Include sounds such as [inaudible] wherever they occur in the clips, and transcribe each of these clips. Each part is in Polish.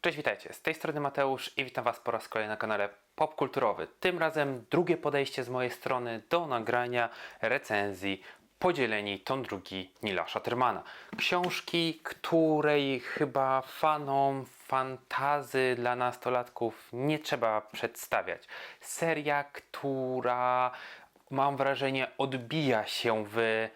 Cześć, witajcie. Z tej strony Mateusz i witam Was po raz kolejny na kanale Popkulturowy. Tym razem drugie podejście z mojej strony do nagrania recenzji Podzieleni Ton drugi Nila Shattermana. Książki, której chyba fanom fantazy dla nastolatków nie trzeba przedstawiać. Seria, która mam wrażenie odbija się w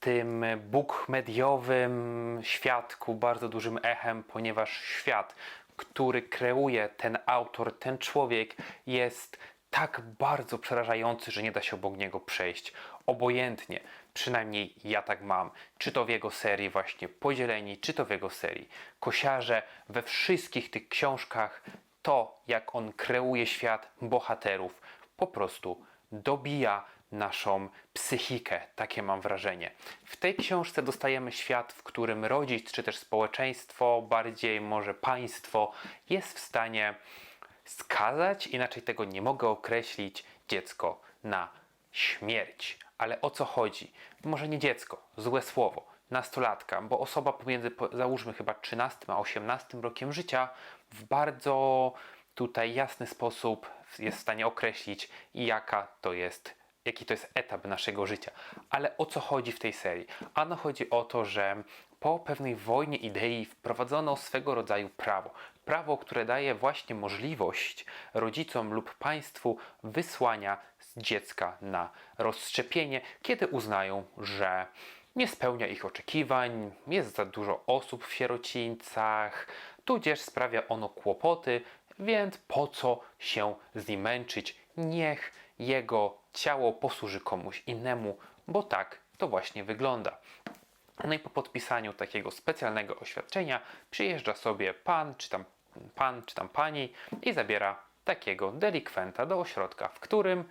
tym bookmediowym świadku bardzo dużym echem, ponieważ świat, który kreuje ten autor, ten człowiek jest tak bardzo przerażający, że nie da się obok niego przejść. Obojętnie, przynajmniej ja tak mam. Czy to w jego serii właśnie Podzieleni, czy to w jego serii Kosiarze, we wszystkich tych książkach to, jak on kreuje świat bohaterów, po prostu dobija naszą psychikę, takie mam wrażenie. W tej książce dostajemy świat, w którym rodzic, czy też społeczeństwo, bardziej może państwo, jest w stanie skazać, inaczej tego nie mogę określić, dziecko na śmierć. Ale o co chodzi? Może nie dziecko, złe słowo, nastolatka, bo osoba pomiędzy, po- załóżmy chyba 13 a 18 rokiem życia, w bardzo tutaj jasny sposób jest w stanie określić, jaka to jest, jaki to jest etap naszego życia. Ale o co chodzi w tej serii? Ano chodzi o to, że po pewnej wojnie idei wprowadzono swego rodzaju prawo. Prawo, które daje właśnie możliwość rodzicom lub państwu wysłania dziecka na rozszczepienie, kiedy uznają, że nie spełnia ich oczekiwań, jest za dużo osób w sierocińcach, tudzież sprawia ono kłopoty, więc po co się z nim męczyć? Niech jego ciało posłuży komuś innemu, bo tak to właśnie wygląda. No i po podpisaniu takiego specjalnego oświadczenia przyjeżdża sobie pan, czy tam pan, czy tam pani i zabiera takiego delikwenta do ośrodka, w którym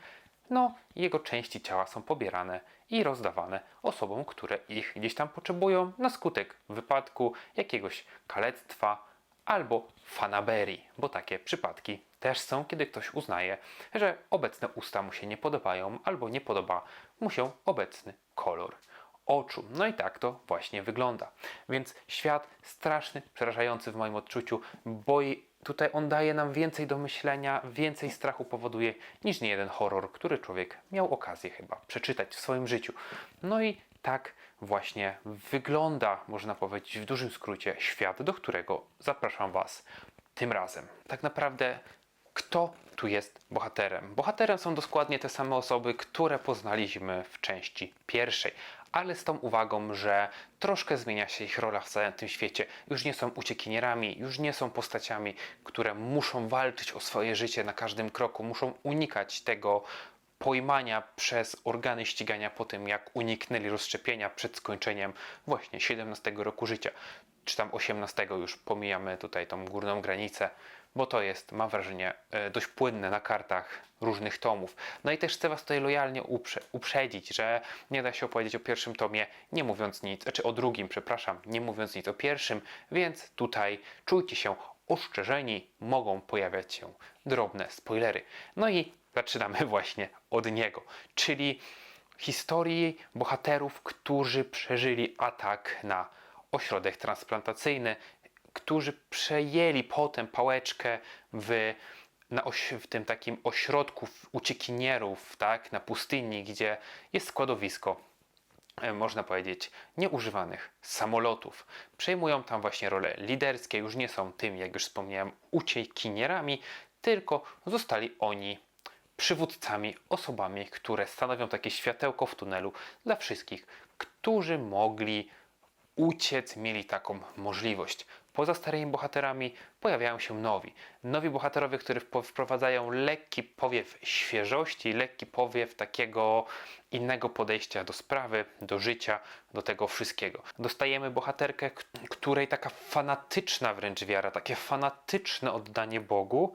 no, jego części ciała są pobierane i rozdawane osobom, które ich gdzieś tam potrzebują na skutek wypadku, jakiegoś kalectwa albo fanaberii, bo takie przypadki też są, kiedy ktoś uznaje, że obecne usta mu się nie podobają albo nie podoba mu się obecny kolor oczu. No i tak to właśnie wygląda. Więc świat straszny, przerażający w moim odczuciu, bo tutaj on daje nam więcej do myślenia, więcej strachu powoduje niż niejeden horror, który człowiek miał okazję chyba przeczytać w swoim życiu. No i tak właśnie wygląda, można powiedzieć w dużym skrócie, świat, do którego zapraszam Was tym razem. Tak naprawdę kto tu jest bohaterem? Bohaterem są dokładnie te same osoby, które poznaliśmy w części pierwszej, ale z tą uwagą, że troszkę zmienia się ich rola w całym tym świecie. Już nie są uciekinierami, już nie są postaciami, które muszą walczyć o swoje życie na każdym kroku, muszą unikać tego pojmania przez organy ścigania po tym, jak uniknęli rozszczepienia przed skończeniem właśnie 17 roku życia, czy tam 18 już pomijamy tutaj tą górną granicę, bo to jest, mam wrażenie, e, dość płynne na kartach różnych tomów. No i też chcę Was tutaj lojalnie uprze uprzedzić, że nie da się opowiedzieć o pierwszym tomie, nie mówiąc nic, czy o drugim, przepraszam, nie mówiąc nic o pierwszym, więc tutaj czujcie się oszczerzeni, mogą pojawiać się drobne spoilery. No i zaczynamy [laughs] właśnie od niego, czyli historii bohaterów, którzy przeżyli atak na ośrodek transplantacyjny, którzy przejęli potem pałeczkę w, w tym takim ośrodku uciekinierów, tak, na pustyni, gdzie jest składowisko można powiedzieć, nieużywanych samolotów. Przejmują tam właśnie role liderskie, już nie są tym, jak już wspomniałem, uciekinierami, tylko zostali oni przywódcami, osobami, które stanowią takie światełko w tunelu dla wszystkich, którzy mogli uciec, mieli taką możliwość. Poza starymi bohaterami pojawiają się nowi. Nowi bohaterowie, którzy wprowadzają lekki powiew świeżości, lekki powiew takiego innego podejścia do sprawy, do życia, do tego wszystkiego. Dostajemy bohaterkę, której taka fanatyczna wręcz wiara, takie fanatyczne oddanie Bogu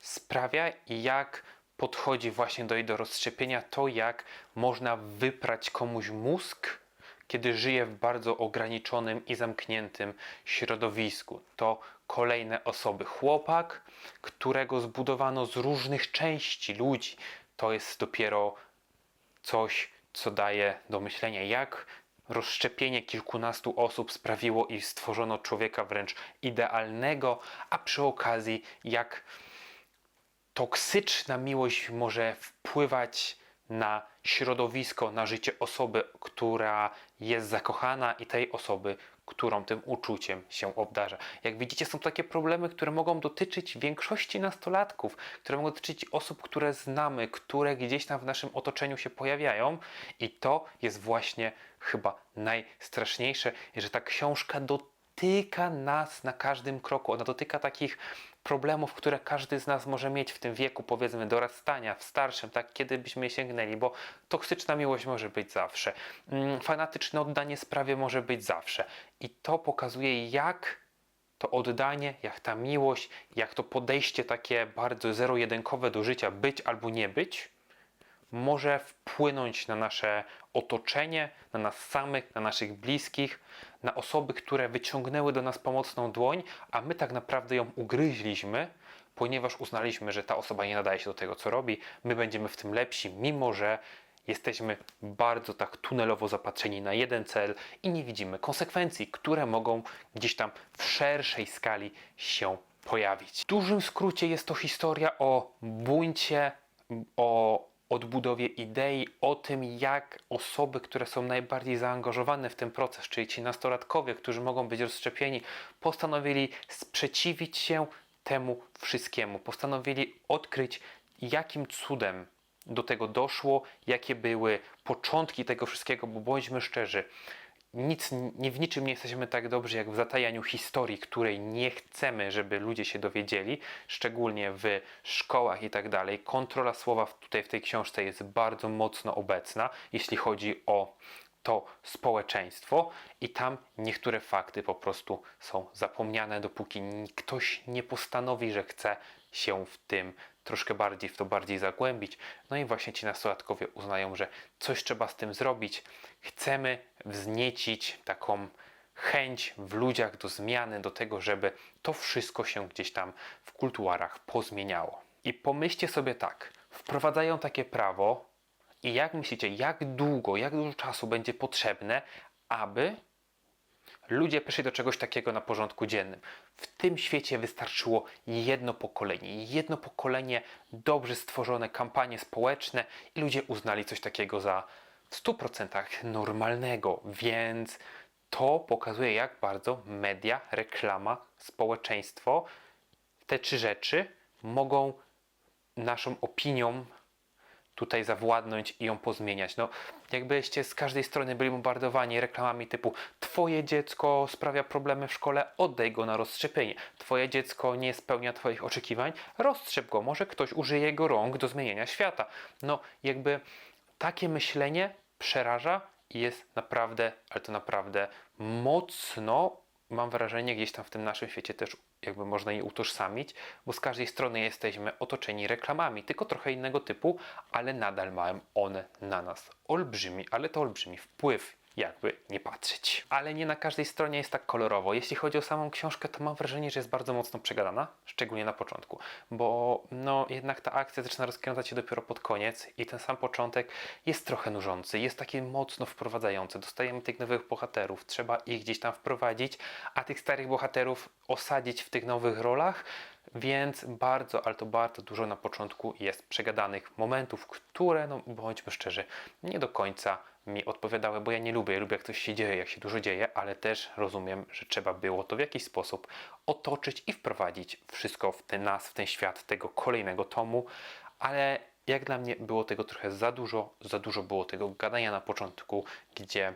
sprawia, jak podchodzi właśnie do jej do rozszczepienia, to jak można wyprać komuś mózg, kiedy żyje w bardzo ograniczonym i zamkniętym środowisku. To kolejne osoby. Chłopak, którego zbudowano z różnych części ludzi. To jest dopiero coś, co daje do myślenia, jak rozszczepienie kilkunastu osób sprawiło, iż stworzono człowieka wręcz idealnego, a przy okazji jak toksyczna miłość może wpływać na środowisko, na życie osoby, która jest zakochana i tej osoby, którą tym uczuciem się obdarza. Jak widzicie, są takie problemy, które mogą dotyczyć większości nastolatków, które mogą dotyczyć osób, które znamy, które gdzieś tam w naszym otoczeniu się pojawiają, i to jest właśnie chyba najstraszniejsze, że ta książka dotyka nas na każdym kroku. Ona dotyka takich problemów, które każdy z nas może mieć w tym wieku, powiedzmy, dorastania, w starszym, tak, kiedy byśmy sięgnęli, bo toksyczna miłość może być zawsze, mm, fanatyczne oddanie sprawie może być zawsze. I to pokazuje, jak to oddanie, jak ta miłość, jak to podejście takie bardzo zero-jedynkowe do życia, być albo nie być, może wpłynąć na nasze otoczenie, na nas samych, na naszych bliskich, na osoby, które wyciągnęły do nas pomocną dłoń, a my tak naprawdę ją ugryźliśmy, ponieważ uznaliśmy, że ta osoba nie nadaje się do tego, co robi. My będziemy w tym lepsi, mimo że jesteśmy bardzo tak tunelowo zapatrzeni na jeden cel i nie widzimy konsekwencji, które mogą gdzieś tam w szerszej skali się pojawić. W dużym skrócie jest to historia o buncie, o odbudowie idei, o tym, jak osoby, które są najbardziej zaangażowane w ten proces, czyli ci nastolatkowie, którzy mogą być rozszczepieni, postanowili sprzeciwić się temu wszystkiemu. Postanowili odkryć, jakim cudem do tego doszło, jakie były początki tego wszystkiego, bo bądźmy szczerzy, nic, nie w niczym nie jesteśmy tak dobrzy jak w zatajaniu historii, której nie chcemy, żeby ludzie się dowiedzieli, szczególnie w szkołach i tak dalej. Kontrola słowa tutaj w tej książce jest bardzo mocno obecna, jeśli chodzi o to społeczeństwo i tam niektóre fakty po prostu są zapomniane, dopóki ktoś nie postanowi, że chce się w tym troszkę bardziej, w to bardziej zagłębić. No i właśnie ci nastolatkowie uznają, że coś trzeba z tym zrobić. Chcemy wzniecić taką chęć w ludziach do zmiany, do tego, żeby to wszystko się gdzieś tam w kultuarach pozmieniało. I pomyślcie sobie tak, wprowadzają takie prawo, i jak myślicie, jak długo, jak dużo czasu będzie potrzebne, aby ludzie przeszli do czegoś takiego na porządku dziennym? W tym świecie wystarczyło jedno pokolenie. Jedno pokolenie, dobrze stworzone kampanie społeczne i ludzie uznali coś takiego za w 100% normalnego, więc to pokazuje, jak bardzo media, reklama, społeczeństwo, te trzy rzeczy mogą naszą opinią tutaj zawładnąć i ją pozmieniać. No, jakbyście z każdej strony byli bombardowani reklamami typu Twoje dziecko sprawia problemy w szkole, oddaj go na rozszczepienie. Twoje dziecko nie spełnia Twoich oczekiwań, rozstrzep go. Może ktoś użyje jego rąk do zmienienia świata. No, jakby takie myślenie przeraża i jest naprawdę, ale to naprawdę mocno, mam wrażenie, gdzieś tam w tym naszym świecie też jakby można je utożsamić, bo z każdej strony jesteśmy otoczeni reklamami, tylko trochę innego typu, ale nadal mają one na nas olbrzymi, ale to olbrzymi wpływ. Jakby nie patrzeć. Ale nie na każdej stronie jest tak kolorowo. Jeśli chodzi o samą książkę, to mam wrażenie, że jest bardzo mocno przegadana, szczególnie na początku, bo no jednak ta akcja zaczyna rozkręcać się dopiero pod koniec i ten sam początek jest trochę nużący, jest taki mocno wprowadzający. Dostajemy tych nowych bohaterów, trzeba ich gdzieś tam wprowadzić, a tych starych bohaterów osadzić w tych nowych rolach, więc bardzo, ale to bardzo dużo na początku jest przegadanych momentów, które, no bądźmy szczerzy, nie do końca mi odpowiadały, bo ja nie lubię, lubię jak coś się dzieje, jak się dużo dzieje, ale też rozumiem, że trzeba było to w jakiś sposób otoczyć i wprowadzić wszystko w ten nas, w ten świat tego kolejnego tomu, ale jak dla mnie było tego trochę za dużo, za dużo było tego gadania na początku, gdzie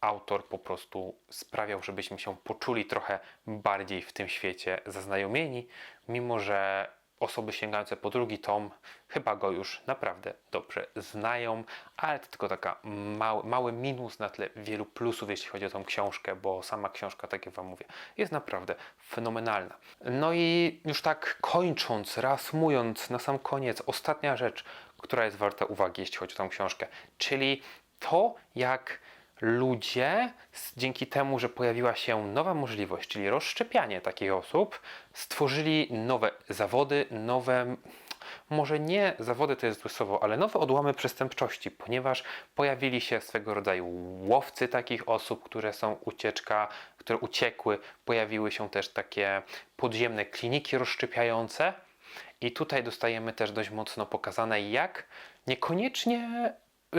autor po prostu sprawiał, żebyśmy się poczuli trochę bardziej w tym świecie zaznajomieni, mimo że osoby sięgające po drugi tom chyba go już naprawdę dobrze znają, ale to tylko taka mały, mały minus na tle wielu plusów, jeśli chodzi o tą książkę, bo sama książka, tak jak Wam mówię, jest naprawdę fenomenalna. No i już tak kończąc, reasumując na sam koniec, ostatnia rzecz, która jest warta uwagi, jeśli chodzi o tą książkę, czyli to, jak ludzie dzięki temu, że pojawiła się nowa możliwość, czyli rozszczepianie takich osób, stworzyli nowe zawody, nowe może nie zawody to jest złe słowo, ale nowe odłamy przestępczości, ponieważ pojawili się swego rodzaju łowcy takich osób, które są ucieczka, które uciekły. Pojawiły się też takie podziemne kliniki rozszczepiające. I tutaj dostajemy też dość mocno pokazane, jak niekoniecznie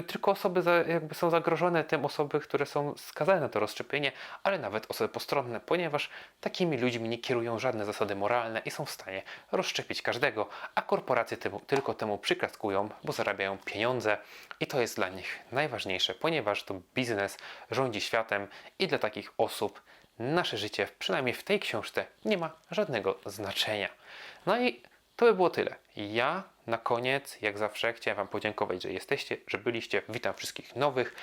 tylko osoby za, jakby są zagrożone tym osoby, które są skazane na to rozszczepienie, ale nawet osoby postronne, ponieważ takimi ludźmi nie kierują żadne zasady moralne i są w stanie rozszczepić każdego, a korporacje tylko temu przyklaskują, bo zarabiają pieniądze i to jest dla nich najważniejsze, ponieważ to biznes rządzi światem i dla takich osób nasze życie, przynajmniej w tej książce, nie ma żadnego znaczenia. No i to by było tyle. Ja na koniec, jak zawsze, chciałem Wam podziękować, że jesteście, że byliście. Witam wszystkich nowych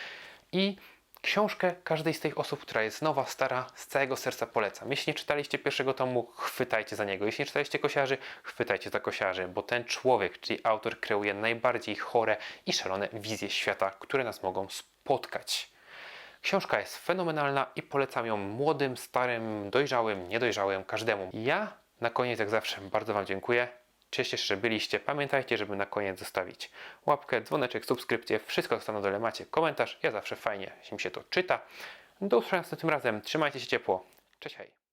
i książkę każdej z tych osób, która jest nowa, stara, z całego serca polecam. Jeśli nie czytaliście pierwszego tomu, chwytajcie za niego. Jeśli nie czytaliście kosiarzy, chwytajcie za kosiarzy, bo ten człowiek, czyli autor, kreuje najbardziej chore i szalone wizje świata, które nas mogą spotkać. Książka jest fenomenalna i polecam ją młodym, starym, dojrzałym, niedojrzałym, każdemu. Ja na koniec, jak zawsze, bardzo Wam dziękuję. Cieszcie się, że byliście. Pamiętajcie, żeby na koniec zostawić łapkę, dzwoneczek, subskrypcję. Wszystko zostało na dole. Macie komentarz. Ja zawsze fajnie mi się to czyta. Do usłyszenia następnym razem. Trzymajcie się ciepło. Cześć, hej.